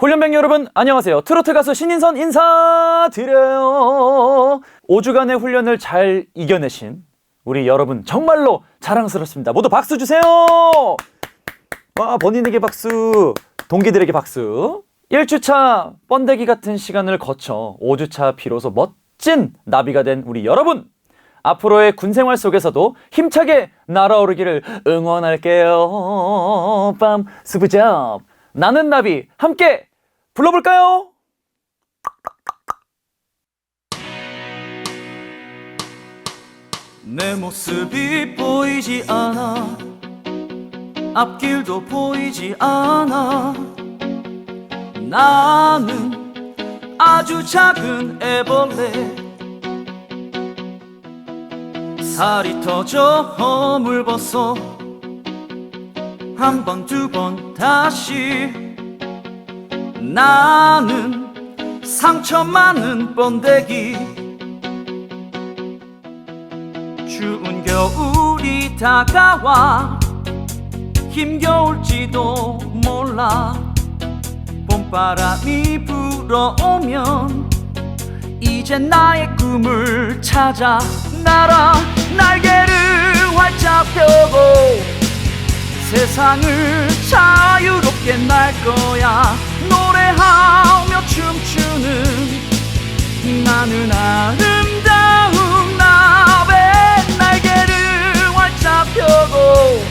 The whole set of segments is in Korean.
훈련병 여러분 안녕하세요. 트로트 가수 신인선 인사드려요. 5주간의 훈련을 잘 이겨내신 우리 여러분 정말로 자랑스럽습니다. 모두 박수 주세요. 와 본인에게 박수, 동기들에게 박수. 1주차 번데기 같은 시간을 거쳐 5주차 비로소 멋진 나비가 된 우리 여러분. 앞으로의 군 생활 속에서도 힘차게 날아오르기를 응원할게요. 빰 스브잡 나는 나비 함께 불러볼까요? 내 모습이 보이지 않아. 앞길도 보이지 않아. 나는 아주 작은 애벌레. 살이 터져 허물벗어. 한 번 두 번 다시 나는 상처 많은 번데기. 추운 겨울이 다가와 힘겨울지도 몰라. 봄바람이 불어오면 이제 나의 꿈을 찾아 날아 날개를 활짝 펴고 세상을 자유롭게 날 거야. 노래하며 춤추는 나는 아름다운 나의 날개를 활짝 펴고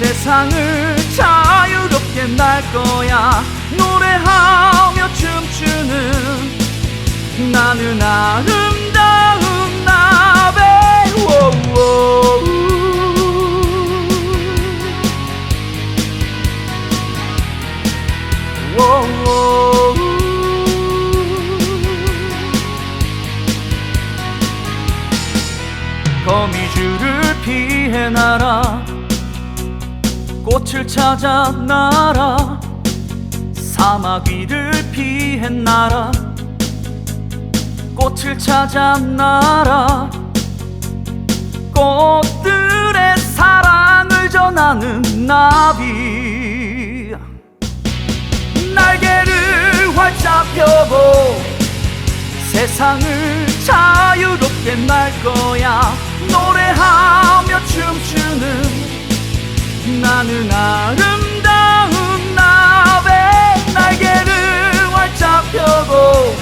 세상을 자유롭게 날 거야. 노래하며 춤추는 나는 아름다운 거미줄을 피해 날아 꽃을 찾아 날아 사막 위를 피해 날아 꽃을 찾아 날아 꽃들의 사랑을 전하는 나비 펴고 세상을 자유롭게 날 거야. 노래하며 춤추는 나는 아름다운 나의 날개를 활짝 펴고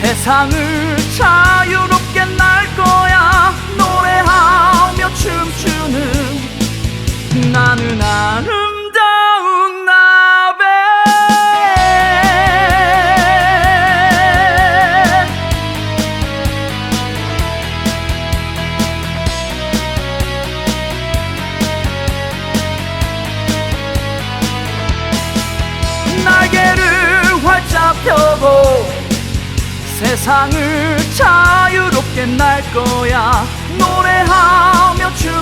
세상을 자유롭게 날 날개를 활짝 펴고 세상을 자유롭게 날 거야. 노래하며 춤